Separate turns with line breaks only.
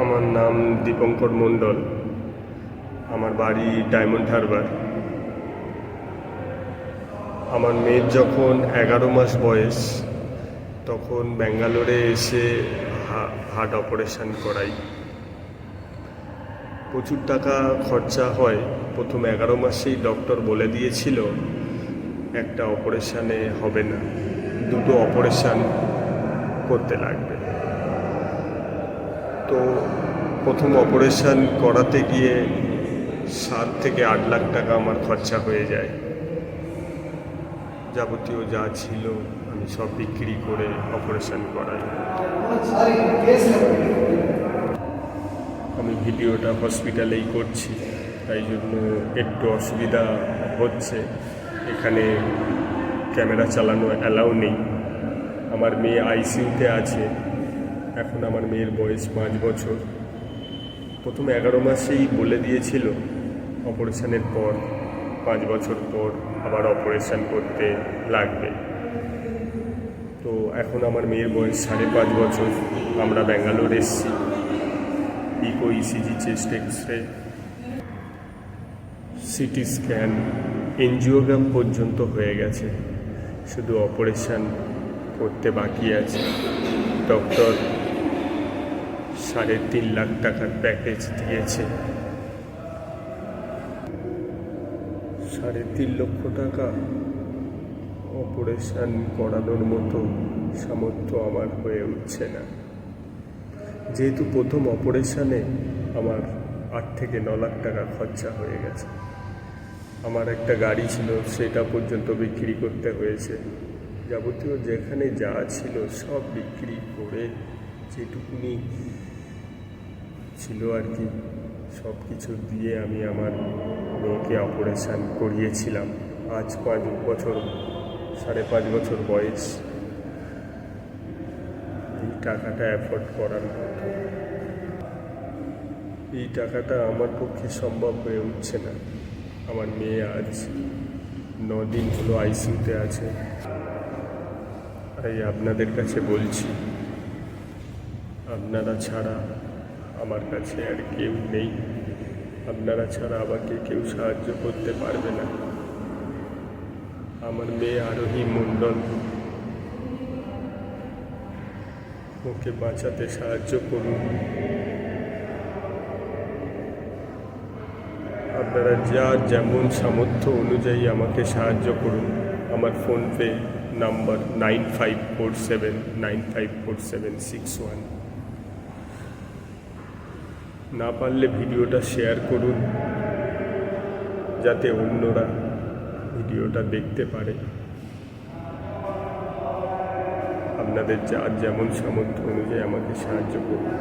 আমার নাম দীপঙ্কর মণ্ডল। আমার বাড়ি ডায়মন্ড হারবার। আমার মেয়ের যখন এগারো মাস বয়স, তখন ব্যাঙ্গালোরে এসে হার্ট অপারেশান করাই। প্রচুর টাকা খরচা হয়। প্রথম এগারো মাসেই ডক্টর বলে দিয়েছিল, একটা অপারেশানে হবে না। দুটো অপারেশান করতে লাগবে। তো প্রথম অপারেশান করাতে গিয়ে সাত থেকে আট লাখ টাকা আমার খরচা হয়ে যায়। যাবতীয় যা ছিল আমি সব বিক্রি করে অপারেশান করাই। আমি ভিডিওটা হসপিটালেই করছি, তাই জন্য একটু অসুবিধা হচ্ছে। এখানে ক্যামেরা চালানো অ্যালাউ নেই। আমার মেয়ে আইসিইউতে আছে। এখন আমার মেয়ের বয়স পাঁচ বছর। প্রথম এগারো মাসেই বলে দিয়েছিল, অপারেশানের পর, পাঁচ বছর পর আবার অপারেশান করতে লাগবে। তো এখন আমার মেয়ের বয়স সাড়ে পাঁচ বছর, আমরা ব্যাঙ্গালোর এসেছি। Echo ECG chest X ray CT scan angiogram পর্যন্ত হয়ে গেছে। শুধু অপারেশন করতে বাকি আছে। ডক্টর সাড়ে তিন লাখ টাকার প্যাকেজ দিয়েছে। সাড়ে তিন লক্ষ টাকা অপারেশন করানোর মতো সামর্থ্য আমার হয়ে উঠছে না। যেহেতু প্রথম অপারেশনে আমার আট থেকে ন লাখ টাকা খরচা হয়ে গেছে। আমার একটা গাড়ি ছিল, সেটা পর্যন্ত বিক্রি করতে হয়েছে। যাবতীয় যেখানে যা ছিল সব বিক্রি করে যেটুকুনি ছিল আর কি, সব কিছু দিয়ে আমি আমার মেয়েকে অপারেশান করিয়েছিলাম। আজ পাঁচ বছর, সাড়ে পাঁচ বছর বয়স। এই টাকাটা অ্যাফোর্ড করার মতো। এই টাকাটা আমার পক্ষে সম্ভব হয়ে উঠছে না। আমার মেয়ে আজ দিন হলো আইসিউতে আছে। তাই আপনাদের কাছে বলছি, আপনারা ছাড়া আমার কাছে আর কেউ নেই। আপনারা ছাড়া আমাকে কেউ সাহায্য করতে পারবে না। আমার মেয়ে আরোহী মণ্ডল ওকে বাঁচাতে সাহায্য করুন। আপনারা যা যেমন সামর্থ্য অনুযায়ী আমাকে সাহায্য করুন, আমার PhonePe number nine five four seven nine five four seven six one না পারলে ভিডিওটা শেয়ার করুন, যাতে অন্যরা ভিডিওটা দেখতে পারে। আপনাদের যার যেমন সামর্থ্য অনুযায়ী আমাকে সাহায্য করুন।